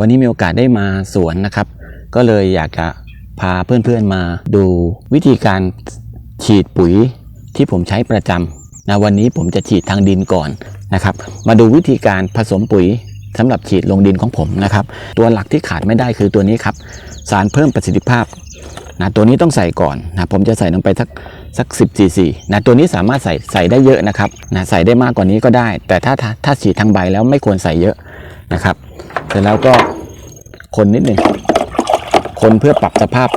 วันนี้มีโอกาสได้มาสวนนะครับ ก็เลยอยากจะพาเพื่อนๆมาดูวิธีการฉีดปุ๋ยที่ผมใช้ประจำนะวันนี้ผมจะฉีดทางดินก่อนนะครับ มาดูวิธีการผสมปุ๋ยสำหรับฉีดลงดินของผมนะครับ ตัวหลักที่ขาดไม่ได้คือตัวนี้ครับ สารเพิ่มประสิทธิภาพนะตัวนี้ต้องใส่ก่อนนะผมจะใส่ลงไปสักสัก10 cc นะตัวนี้สามารถใส่ใส่ได้เยอะนะครับนะใส่ได้มากกว่านี้ก็ได้ แต่ถ้าถ้าฉีดทางใบแล้วไม่ควรใส่เยอะนะครับ ร็จแล้วก็คนนิดหนึ่งคนเพื่อปรับสภาพ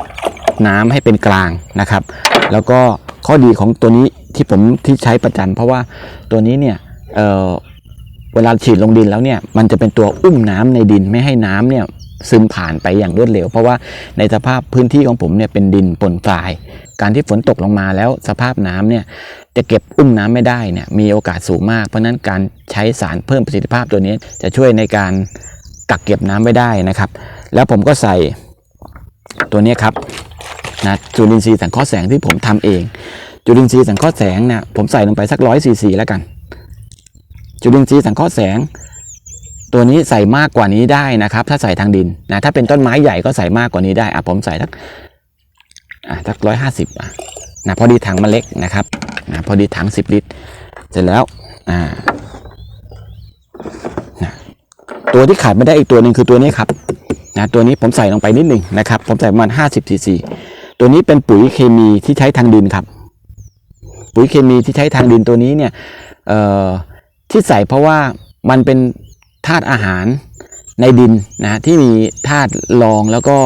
น้ำให้เป็นกลางนะครับ แล้วก็ข้อดีของตัวนี้ที่ผมที่ใช้ประจำเพราะว่าตัวนี้เนี่ยเเวลาฉีดลงดินแล้วเนี่ยมันจะเป็นตัวอุ้มน้ำในดินไม่ให้น้ำเนี่ยซึมผ่านไปอย่างรวดเร็ว เพราะว่าในสภาพพื้นที่ของผมเนี่ยเป็นดินปนทราย การที่ฝนตกลงมาแล้วสภาพน้ำเนี่ยจะเก็บอุ้มน้ำไม่ได้เนี่ยมีโอกาสสูงมาก เพราะนั้นการใช้สารเพิ่มประสิทธิภาพตัวนี้จะช่วยในการ กักเก็บน้ำไว้ได้นะครับ แล้วผมก็ใส่ตัวนี้ครับนะจุลินทรีย์สังเคราะห์แสงที่ผมทำเอง จุลินทรีย์สังเคราะห์แสงเนี่ยผมใส่ลงไปสักร้อยซีซีแล้วกัน จุลินทรีย์สังเคราะห์แสง ตัวนี้ใส่มากกว่านี้ได้นะครับ ถ้าใส่ทางดินนะถ้าเป็นต้นไม้ใหญ่ก็ใส่มากกว่านี้ได้อะผมใส่สักอะสักร้อยห้าสิบอะนะพอดีถังมันเล็กนะครับนะพอดีถังสิบลิตร เสร็จแล้วอ่า ตัวที่ขาดไม่ได้อีกตัวหนึ่งคือตัวนี้ครับนะตัวนี้ผมใส่ลงไปนิดหนึ่งนะครับ ผมใส่ประมาณ 50 cc ตัวนี้เป็นปุ๋ยเคมีที่ใช้ทางดินครับ ปุ๋ยเคมีที่ใช้ทางดินตัวนี้เนี่ยเอ่อที่ใส่เพราะว่ามันเป็นธาตุอาหารในดินนะที่มีธาตุรองแล้วก็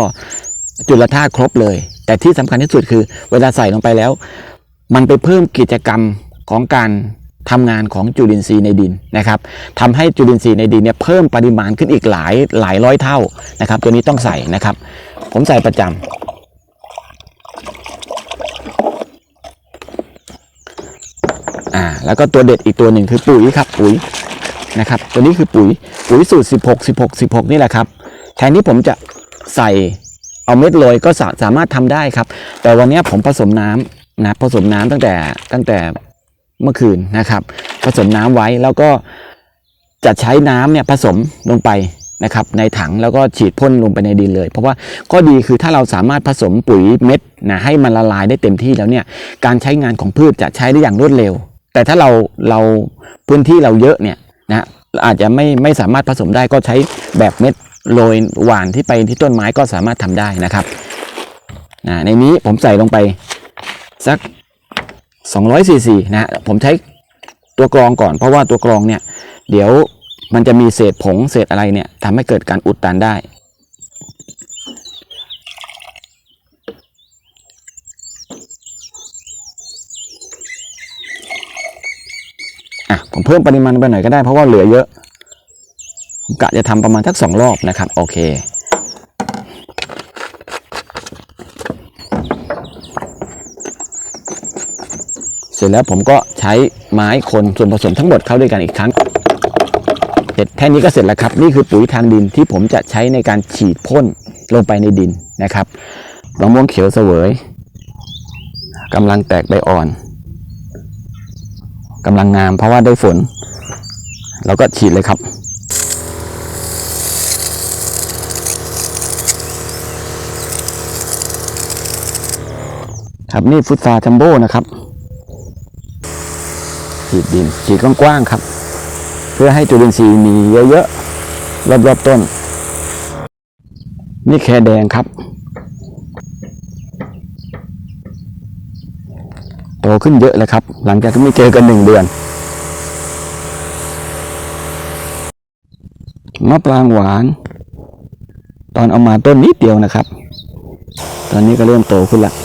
จุลธาตุครบเลย แต่ที่สำคัญที่สุดคือ เวลาใส่ลงไปแล้ว มันไปเพิ่มกิจกรรมของการ ทำงานของจุลินทรีย์ในดินนะครับทำให้จุลินทรีย์ในดินเนี่ยเพิ่มปริมาณขึ้นอีกหลายหลายร้อยเท่านะครับ ตัวนี้ต้องใส่นะครับ ผมใส่ประจำอ่าแล้วก็ตัวเด็ดอีกตัวหนึ่งคือปุ๋ยครับปุ๋ยนะครับ ตัวนี้คือปุ๋ยปุ๋ยสูตร 16 16 16 นี่แหละครับแทนที่ผมจะใส่เอาเม็ดโรยก็สาสามารถทำได้ครับ แต่วันนี้ผมผสมน้ำนะผสมน้ำตั้งแต่ตั้งแต่ เมื่อคืนนะครับ ผสมน้ำไว้แล้วก็จะใช้น้ำเนี่ยผสมลงไปนะครับในถังแล้วก็ฉีดพ่นลงไปในดินเลย เพราะว่าข้อดีคือถ้าเราสามารถผสมปุ๋ยเม็ดนะให้มันละลายได้เต็มที่แล้วเนี่ยการใช้งานของพืชจะใช้ได้อย่างรวดเร็ว แต่ถ้าเราเราพื้นที่เราเยอะเนี่ยนะอาจจะไม่ไม่สามารถผสมได้ก็ใช้แบบเม็ดโรยหวานที่ไปที่ต้นไม้ก็สามารถทำได้นะครับนะในนี้ผมใส่ลงไปสัก 200ซีซีนะผมใช้ตัวกรองก่อนเพราะว่าตัวกรองเนี่ย เดี๋ยวมันจะมีเศษผงเศษอะไรเนี่ยทำให้เกิดการอุดตันได้อะผมเพิ่มปริมาณไปหน่อยก็ได้เพราะว่าเหลือเยอะ ผมกะจะทำประมาณสักสองรอบนะครับ โอเค ร็จแล้วผมก็ใช้ไม้คนส่วนผสมทั้งหมดเข้าด้วยกันอีกครั้งเสร็จแค่นี้ก็เสร็จแล้วครับ นี่คือปุ๋ยทางดินที่ผมจะใช้ในการฉีดพ่นลงไปในดินนะครับมะม่วงเขียวเสวยกำลังแตกใบอ่อนกำลังงามเพราะว่าได้ฝน เราก็ฉีดเลยครับครับนี่ฟุตซาจัมโบ้นะครับ ฉีดดินฉีดกว้างๆครับ เพื่อให้จุลินทรีย์มีเยอะๆรอบๆต้น นี่แครแดงครับ โตขึ้นเยอะเลยครับ หลังจากที่ไม่เจอกันหนึ่งเดือนมะปรางหวาน ตอนเอามาต้นนิดเดียวนะครับ ตอนนี้ก็เริ่มโตขึ้นแล้ว